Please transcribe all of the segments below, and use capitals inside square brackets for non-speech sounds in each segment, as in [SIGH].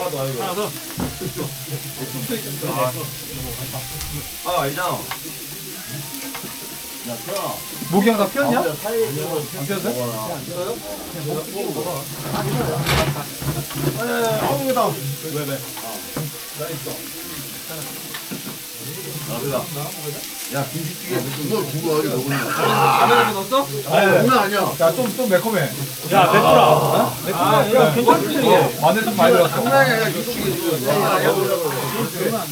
하나 더. 아 알잖아. 목이 하나 피었냐? 안안 피었어? 아우 이거다. 왜 왜? 나보다. 야 김치찌개 그거 그거 어디 먹는 거? 라면에도 넣었어? 장난 아니야. 야, 좀, 좀 매콤해. 야, 맵구나. 맵구나. 야, 괜찮지? 마늘 좀 많이 들었어. 장난 아니야 김치찌개.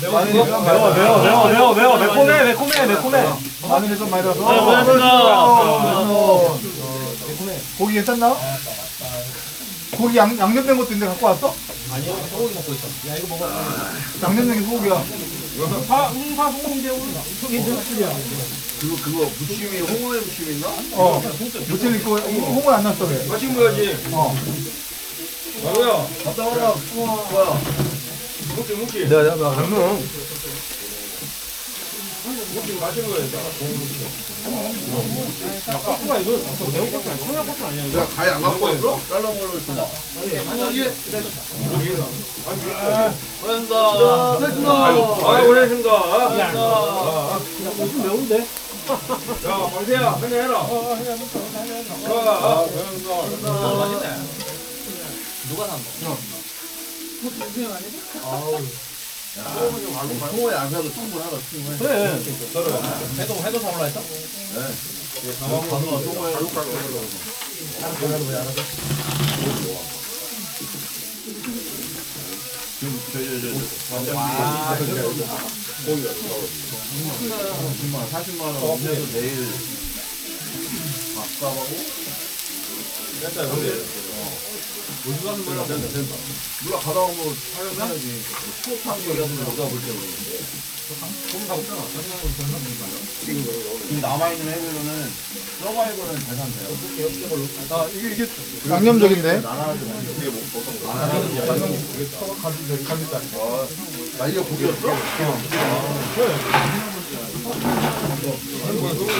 매워, 매워, 매워, 매워, 매워, 매워. 매콤해, 매콤해, 매콤해. 마늘이 좀 많이 들었어. 아, 고맙습니다. 어, 고기 괜찮나? 고기 양, 양념된 것도 있는데 갖고 왔어? 아니요, 소고기 먹고 있어. 야, 이거 먹어. 양념된 게 소고기야. 파, 홍파 소고기인데, 오늘. 저기 술이야. 그거 그거 무침이 홍어에 무침 있나? 어. 무침 있고, 홍을 안 났어, 왜? 마신 거야지. 어. 마루야 갔다 와라. 뭐야? 묵지 묵지. 내가, 내가, 내가. 묵지 마신 거야. 고추가 이거 매운 고추 아니야? 청양 고추 아니야? 내가 가위 안 갖고 왔어? 잘라 먹으러 있어. 아니 이게. 고맙습니다. 아 고생했습니다. 야, 고추 매운데? 야 방세야 한잔 해라. 어 한잔 해라. 아 고생했습니다. 맛있네. 누가 산 거? 홍어에 안 사도 충분하다 충분해. 그래. 해도, 해도 사올라 했어? 깎아 지금 저저저 와, 40만 원 내도 내일 밥값하고 됐다 근데 어디 가는 거야 된다 된다 몰라 가다 오면 촬영해야지. 수업한 거 이런 거 누가 볼때 모르는데. 거기 다 없잖아. 지금 남아있는 해외로는 서바이벌은 계산돼요. 아, 이게, 이게 양념적인데? 이게 뭐 가지, 고기였어?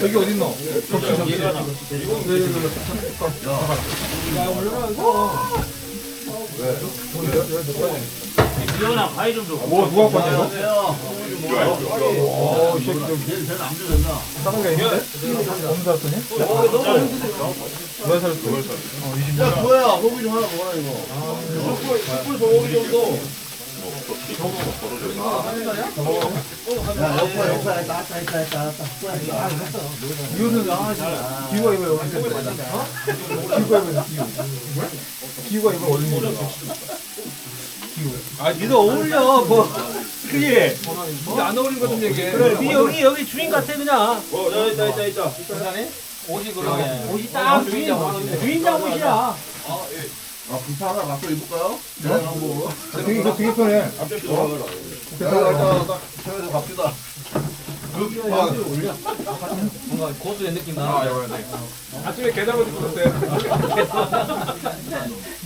저기 어딨노? 이거나 과일 좀 줘. 뭐, 누가? 야 어, 이 새끼 좀 작은 게 있는데? 너무 살았더니? 왜 살았어? 어, 20만 야 그거야 소고기 좀 하나 먹어라 이거 숯불 소고기 정도 야 옆에 옆에 했다 했다 했다 했다 했다 이거는, 아, 진짜. 기우가 이거 어디 있어? 어? 기우가 이거, 기우. 기우가 이거 어디 있어? 아, 니도 어울려. 뭐. 그지? 안 어울린 거좀 얘기해. 그래, 니 여기, 여기 주인 같아, 그냥. 어 야, 있다 있다 있다 옷이 그러네. 옷이 딱 주인, 주인장 옷이야. 아 부파 하나 갖고 입을까요? 내가 뭐 되게, 이거 되게 편해. 앞에 들어가라 일단 세워서 갑시다 그 부파 뭔가 고수의 느낌 나. 아침에 게장을 입고 었어요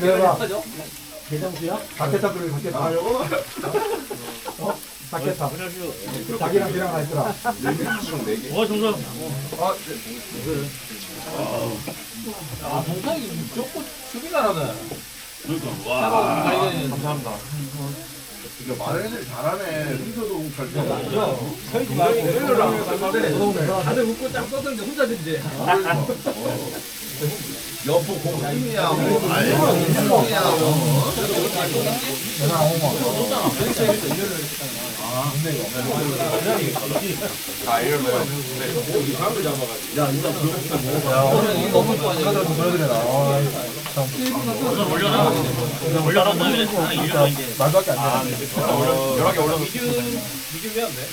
내가 대장수야? 닭게타 그래, 닭게타. 아 요거 어? 닭게타. 닭이랑 걔랑 가 있더라. 어, 정선. 아, 동상이 무조건 죽이 나라네. 와 감사합니다. 말을 애들이 잘하네 순서도 잘 야, 서이지 말고. 다들 웃고 딱 썼는데 혼자 듣지. 여포 공중이야 뭐 알고 공중이야 뭐 내가 홍어. 야 일단 그거부터 먹어봐 야, 오늘 이거 너무 누가 좀 보여드려. 아, 참. 올려놔. 진짜 말밖에 안 돼. 미디움, 미디움이 안 돼?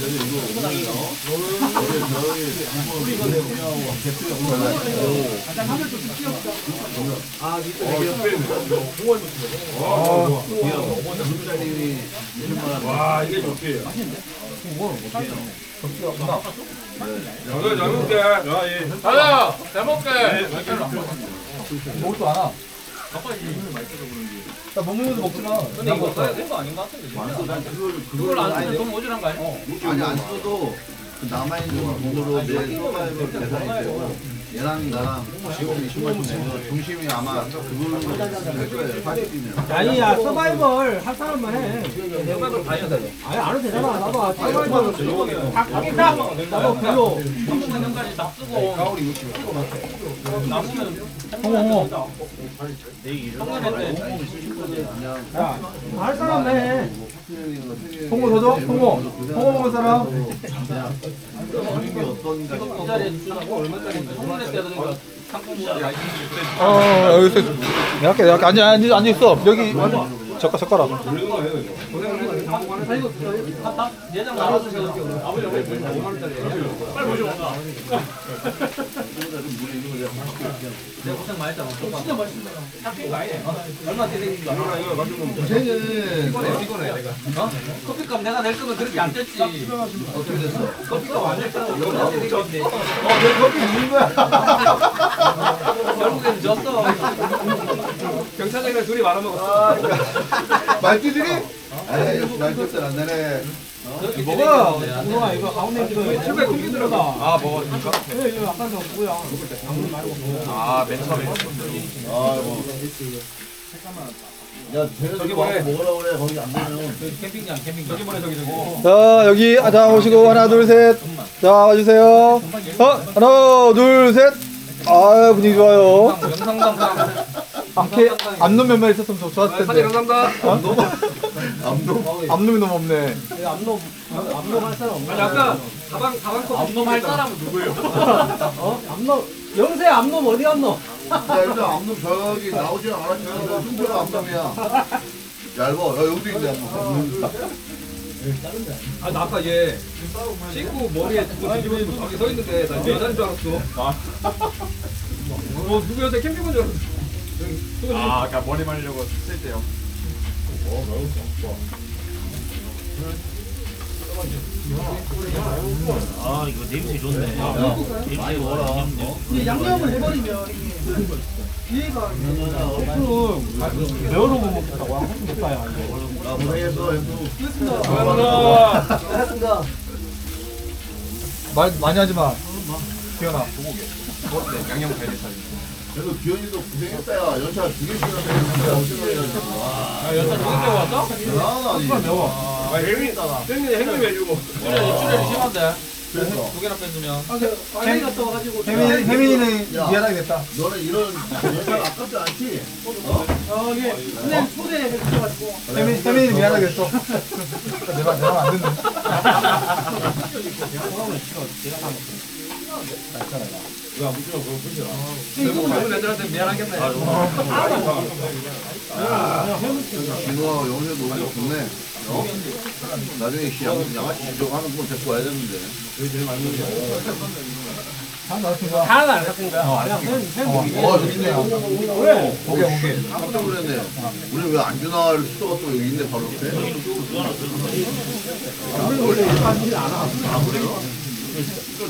여기 이거 오늘 어제 저희 장모 대통령하고 대통령 아, 부장님이 20만 원 와, 이게 좋대요. 저 나못 먹는 거 먹지 마. 근데 이거 써야 된거 아닌 것 같은데. 그걸 안 쓰면 좀 모자란 거 아니야? 아니 안 써도 그 남아있는 돈으로 내 서바이벌 계산이 되고 얘랑 나랑 지금 20만 내면 중심이 아마 그걸로 할 거예요 40이면 아니야 서바이벌 할 사람만 해. 내가 다 해야 돼. 아니 안 해도 되잖아. 나도 서바이벌 다 가겠다. 나도 별로. 30년까지 다 쓰고 남으면 홍 어, 홍어. 성년인데 할 사람만 해. 홍어 더 줘? 홍어. 홍어 먹을 사람? 어, 여기 있어. 내가 내가 앉아, 앉아 있어. 여기, 젓가, 젓가락. 아니 이거 다, 다 예장 나눠주세요 아버지 어머니 5만 원짜리 빨리 모셔온다 내가 고생 많이 했잖아 진짜 맛있다 탑핑 거 아니네 얼마 대생인지 알아 고생은 피곤해 내가 어? 커피값 내가 낼 거면 그렇게 안 됐지 어떻게 됐어? 커피값 안 냈잖아 얼마 대생인데 내 커피 있는 거야. [LAUGHS] 결국엔 졌어 경찰장이랑 둘이 말아먹었어 말띠들이? 에이 역시 말띠들 안 뭐가? 대생인데 누가 이거 가운데 이거 집에 고기 들어가 아 먹었습니까? 네, 이거 아까 저 뭐야? 아이고 야 그래 거기 안 되면 캠핑장 캠핑장 저기 보내 저기 저기 자, 여기, 아, 자, 오시고, 하나, 둘, 셋. 자, 와주세요. 어, 하나, 둘, 셋. 아 분위기 좋아요. 앞에 앞놈 몇명 있었으면 좋- 좋았을 텐데. 영상담당 암놈? 너무 없네. 암놈 암놈 할 사람 없나? 아니 아까 가방 가방 컵 암놈 할 사람은 누구예요? 어? 암놈 영세 암놈 어디 암놈? 야 일단 암놈 저기 나오지 않았지만 순서가 암놈이야 얇아 야 여기도 있네 암놈 아, 나 아까 얘 씻고 머리에 두고 뒤집어지고 저기 서 있는데 나 여자인 줄 알았어. 뭐 누구였대 캠핑 온줄 알았어. 아, 아까 머리 말려고 쓸 때요. 아 이거 냄새 좋네. 냄새 먹어라. 이 양념을 해버리면 이게 얘가 매워서 못 먹겠다고 한못 봐요. 나 고생했어 형도 말 많이 하지 마. 기현아. 양념 갈비살. 그래도 기현이도 고생했다 야 연차 두 개씩이나 되는데 어떻게 아, 누구 때문에 왔어? 대단하다. 아, 혜민, 혜민이 행님 해주고. 출연이, 출연이 심한데? 그래서. 두 개나 뺐으면. 빨리 갔다 와가지고 혜민 혜민이는 야. 미안하겠다. 너는 이런 연차 아깝지 않지? 저기 그냥 초대해 주셔가지고. 혜민 혜민이 미안하겠어. [LAUGHS] 내가 내가 안 듣 [LAUGHS] 는. 결국 젊은 애들한테 미안하겠네. 진호하고 영세도 오고 좋네 어? 나중에 양, 양아치 지적 하는 분 데리고 와야 되는데 한 같은 거야. 하나도 안 같은 거야. 그냥 햄 햄. 어 저기 있네요 왜? 오케이 오케이. 깜짝 놀랐네 우리 왜 안 주나 를 수도가 또 여기 있네 바로 옆에 그러니까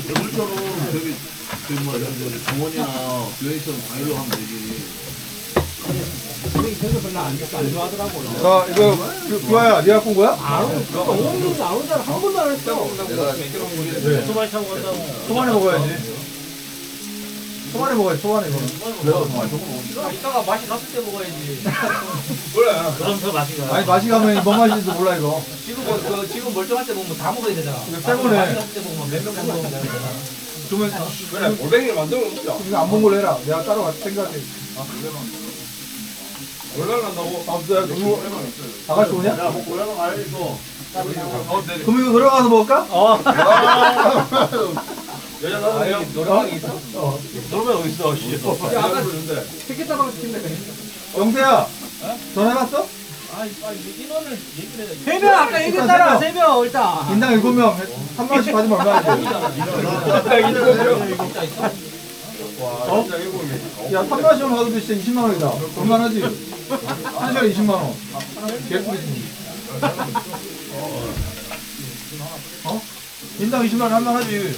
대물처럼 저기 정원이나 하면 되지 별로 안, 안 좋아하더라고. 자 이거 그, 구아야 네가 꾼 거야? 안 오는 오는 안 오잖아. 한 번도 안 했어. 내가 소바이 타고 간다고. 초반에 먹어야지. 초반에 먹어야지 초반에 조금 이따가 맛이 났을 때 먹어야지. [LAUGHS] 그럼 더 맛이 가. 아니 맛이 가면 뭔 맛인지 몰라 이거. 지금 뭐, 그, 지금 멀쩡할 때 먹으면 다 먹어야 되잖아. 때문에. 맛이 없을 때 먹으면 몇명 정도 먹으면 되잖아. 그러면 그래, 골뱅이를 만들어 먹자. 이거 안 먹을래 해라. 내가 따로 가- 생각해. 얼마나 난다고? 아, 내가 누구 다 같이 오냐? 야뭐 고향은 가야지 또 그럼 이거 들어가서 먹을까? 어. [LAUGHS] [LAUGHS] 여자 나는 노래방이 있어. 놀면 어디 있어? 씨. 야, 아까 티켓 따방 시킨다 그래. 영태야. 전화해봤어? 세명 아까 얘기했잖아 세명 일단 인당 일곱 명 3만 원씩 받으면 얼마야 돼? [LAUGHS] 어? 야 3만 원씩 받으면 진짜 20만 원이다. 얼마나지? 한 시간에 20만 원. 개꿀이지. 어? 인당 20만 원 한만 하지.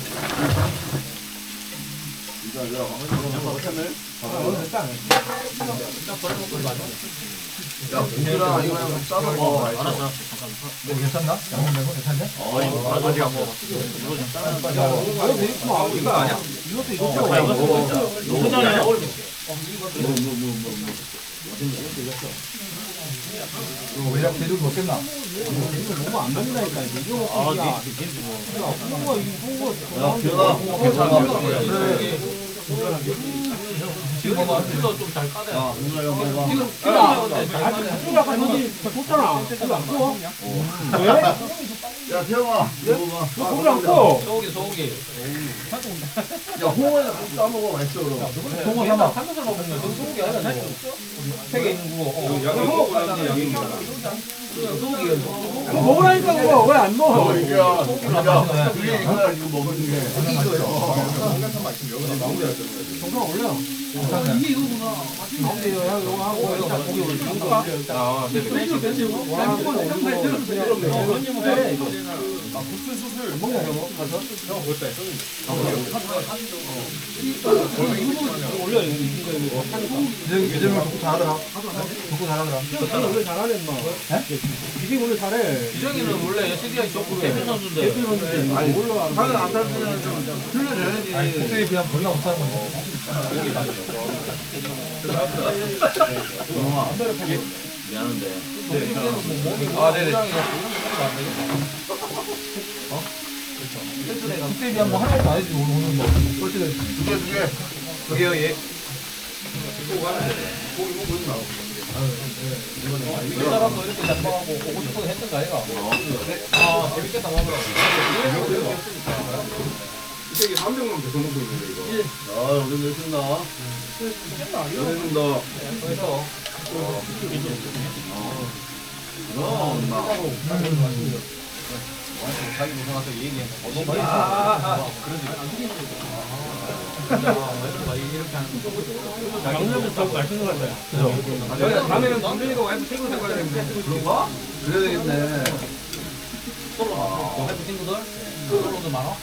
야, 고기랑 이거 좀 싸서 먹어. 알았어. 뭐 괜찮나? 양념 매고 괜찮냐? 어, 이거 아직 안 먹어. 이거 아니야? 자, 이거 먹어. 너무 잘해. 이거 왜냐 제대로 먹겠나? 아, 니, 니, 니, 뭐. 야, 기현아, 괜찮아. 지금 뭐, 이거 좀잘 까네. 야, 누나 이거 먹어봐. 야, 태영아, 이거 먹어봐. 고기 안 꺼. 소고기, 소고기. 야, 홍어에다 같이 싸먹어, 맛있어, 그럼. 동호 삼아. 삼겹살 먹는 거, 소고기 아니야? 세개 있는 거. 어, 양이 양이 먹 으라니까 그거 왜 안 먹어 어, 이게, 야, 그게 이거야, 이거 먹은 게. 아, 네. 유정 유정이 독고 잘하더라. 독고 잘하더라. 원래 잘하네 인마. 이게 원래 잘해. 기정이는 원래 SDI 좋고 대표 선수인데. 아니 독생이 그냥 머리가 못하는 건데. 미안한데. 아, 네네. 그냥 뭐 하는 것도 아니지 오늘 오늘 뭐 꼴찌가 두 개, 두 개. 저기요, 예. 이 사람도 이렇게 잡아가고 오고 싶어서 했던 거 아이가? 아, 재밌겠다, 마누라. 이 새끼 300만 계속 먹고 있는데, 이거. 아, 여기 몇 준다. 연애준다. 그래서. 너, 엄마. 자기 고생해서 얘기해. 양념부터 맛있는 거 같아요. 여기 다음에는 남준이가 와이프 친구 데리고 가야 되는데. 그런가? 그래야 되겠네. 와이프 친구들? 솔로도 많아?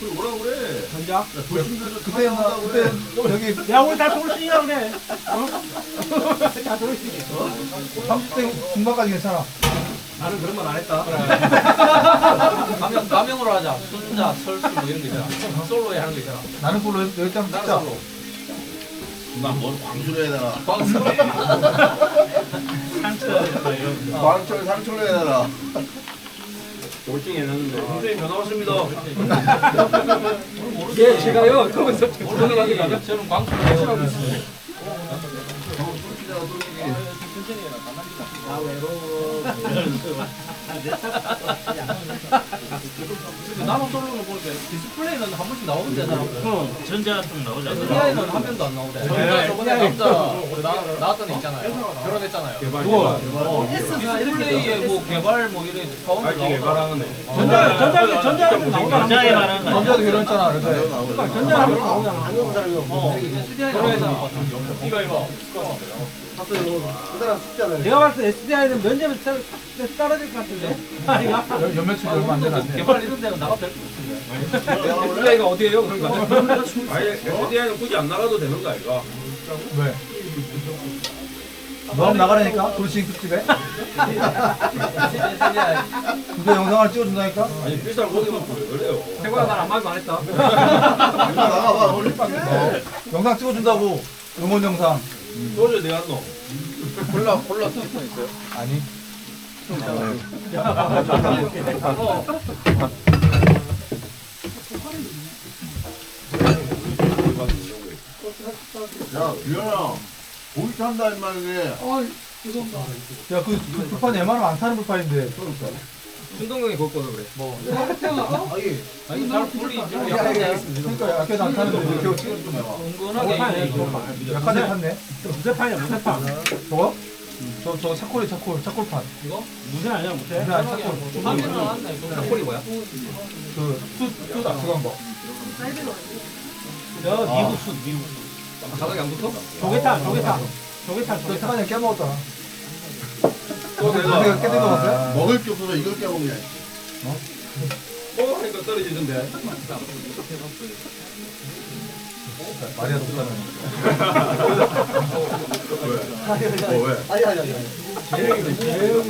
그걸 뭐라 그래? 전자. 그때 나 그때 여기 야 우리 다 돌싱이라 그래 30대 [LAUGHS] 중반까지 괜찮아. 나는 그런 말 안 했다. 가명, 가명으로 하자. 순자, 설수 뭐 이런 거 있잖아. 솔로에 하는 거 있잖아. 나는 솔로 여기 장 나는. 솔로. 나뭘 광주로 해놔라. 광수. 광철, 상철로 해놔라. 돌싱 해놨는데. 선생님 전화 왔습니다. 예, 제가요. 그러면서 전화하게 가자. 저는 광수로 솔직 히잖아, 솔직히. 나는 솔로는 보니까 디스플레이는 한 번씩 나오는데 나는 전자 좀 나오지 않나? SDI는 한 명도 안 나오대. 저희가 저번에 남자 그 나, 나왔던 애 있잖아요. 결혼했잖아요. 누가? 디스플레이에 뭐 개발 뭐 이런 사원들 나오잖아. 개발하는 애. 전자 전자 전자하면 나오잖아 전자에 말하는 거. 전자도 결혼했잖아. 그래서 전자하면 나오잖아 SDI는 이거 이거. 내가 봤을 때 SDI는 면접에 떨- 떨어질 것 같은데 아니야? 연- 연매출이 얼마 안 되는데. 개발 이런 데는 나가도 될 것 같은데. 플레이가 어디에요? 그러니까. 아예 SDI는 굳이 안 나가도 되는 거 아이가? 왜? 너 나가라니까? 돌싱 특집에? 그거 영상을 찍어준다니까? 아니 비싼 고기만 보여 그래요. 태고야 난안 말도 안 했다. 나가봐, 올림픽. 어, 영상 찍어준다고 응원 영상 소주 내가 넣어. 콜라 콜라 스티커 있어요? 아니 야, 규현아. 고기 탄다, 임마, 이게. 야그 그 불판 웬만하면 안 타는 불판인데 순동형이 걸 거서 그래. 아니 잘 풀리 좀 약하게 그러니까 약해서 안 타는데 이렇게 찍어주면 은근하게 약하게 탔네 무쇠판이야 무쇠판 저거? 저, 저 차콜이 차콜, 차콜판. 이거? 무슨 아니야 무슨? 무슨 아니, 차콜. 하면 나왔나 이거? 콜이 뭐야? 그, 수, 수다, 수건 거. 저 미국 수 미국 아, 바닥에 안 붙어? 조개탕 조개탕 조개탕 저 조개탕 타반에 깨먹었잖아. 또 내가 거 같아요? 먹을 게 없어서 이걸 깨먹냐. 어 하니까 떨어지던데. 말이 안 듣잖아. 왜? 왜? 아니, 아니, 아니.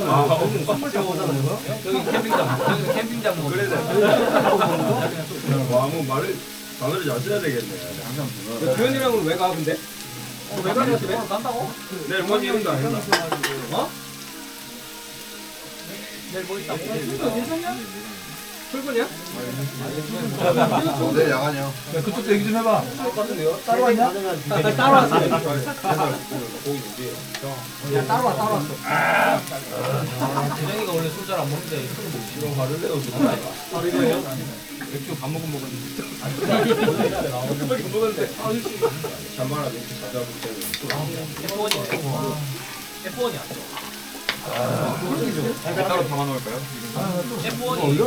아 오늘 선물 잡아오잖아 이거. 저기 캠핑장 캠핑장 뭐 그래 와, 뭐 말을 단어를 잘 써야 되겠네. 그거. 규현이랑은 왜 가 근데? 왜 가냐 집에? 간다고? 내일 뭐 이런다 했나? 어? 내일 뭐 있다고? 출근이야? 어, 내일 야간이요. 야, 그쪽도 얘기 좀 해봐. 따로 왔냐? 따로 왔어 야 따로 와 따로 왔어 재정이가 원래 술 잘 안 먹는데 술을 먹지 이런 말을 내도 바로 이거예요? 맥주 밥 먹은 먹었는데 그렇게 먹었는데. 잠바라 이렇게 가져볼 때는. F1이야 F1이야 따로 담아 놓을까요? F1이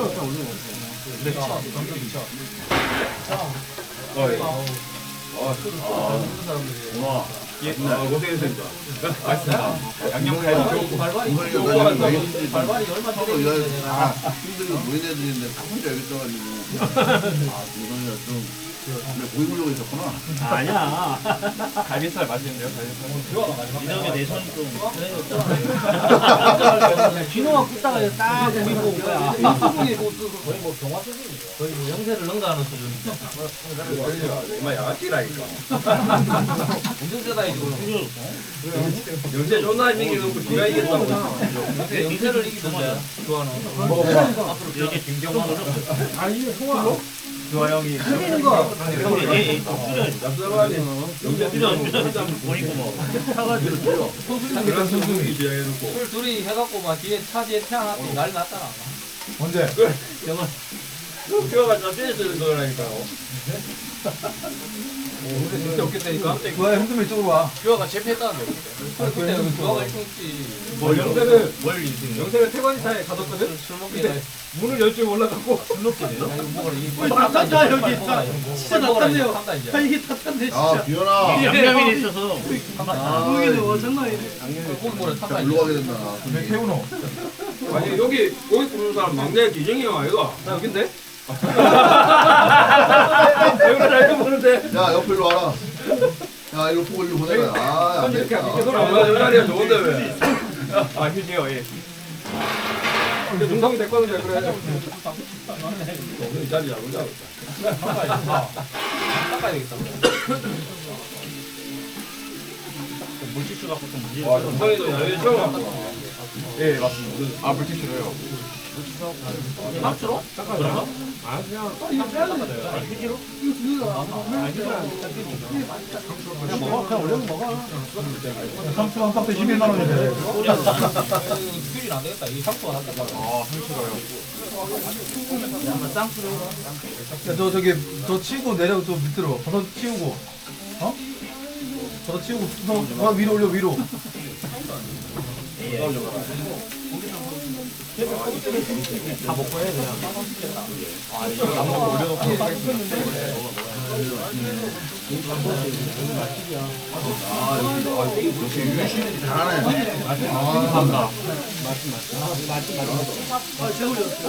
와, 아, 고생했습니다. 양념 갈비 발발이 이걸 이거 왜 한다고 왜인지 발발이 얼마 서로 전에 이거 다 힘들고 노인네들인데 다 혼자 여기 있어가지고. 아, 이거는 좀. 근데 물려고 있었구나. 아니야. [LAUGHS] 갈비살 맛있는데요 갈비살? 이덕에 내 손이 좀 진호가 굽다가 이제 딱 고기 먹은 거야. 수준이 거의 뭐 경화 수준이죠. 거의 뭐 영세를 능가하는 수준이죠. 정말 야간이라니까. 엄청 세다 이거 영재 존나 이기고 네가 이겼다고. 영세 영세를 이기던데 좋아하는 이렇게 김경환으로 주아 형이 얘 얍사바니는 영재 보니까 뭐 사가지고 들어 그런 순둥이 비하해놓고. 술 둘이 해갖고 막 뒤에 차 뒤에 태어났고 난리 났잖아 언제? 영원 뛰어가지고 떼어주는 거라니까요. 근데 진짜 웃겠다니까. 그거야, 힘들면 이쪽으로 와. 규화가 제패했다는데 그때 그때 그 규화가 1등했지 뭐 영재는 뭘 인생 영재는 태관이차에 가뒀거든. 술 먹게 문을 열 줄 몰라갖고. 술 먹게 돼요? 이거 먹으라 이거 다 탔다, 여기 먹어라, 다. 이거. 진짜 먹어라, 낫답네요. 이거 한다, 이제. 아 이게 다 탔네 아, 진짜 비현아. 양념이 있어서 고기는 와 장난 아니네 고기 먹으라 탔다, 자, 이제. 물러가게 된다. 왜 태우노? 아니 여기 고기 굽는 사람 막내 기정이 형 아이가? 나 여긴데? 배우를 잘 먹는데. 야, 옆으로 와라. 야, 이거 보고 이거 보내라. 아, 안 이렇게 되겠다. 이렇게 소리 안 좋은데 왜? 아 휴지요 예 근데 중성이 됐거든요 그래. 오늘 이 자리야, 혼자. 닦아야 되겠다 물티슈 갖고 좀 문제 와 중성이도 야외 처음 왔고. 예 맞습니다 아 물티슈로요 박수로? 아 그냥 휴지로? 그냥 먹어 그냥 올려서 먹어 삼수 한 박스에 11만 원인데. 퓨질 안 되겠다 이 상수가 낫다 아 상추로요 야, 저, 저기, 저 치우고 내려, 저 밑으로. 버섯 치우고. 어? 버섯 치우고, 더, 더 위로 올려, 위로. 다 먹고 해 그냥 잘하네. 감사합니다. 아 제가 올렸어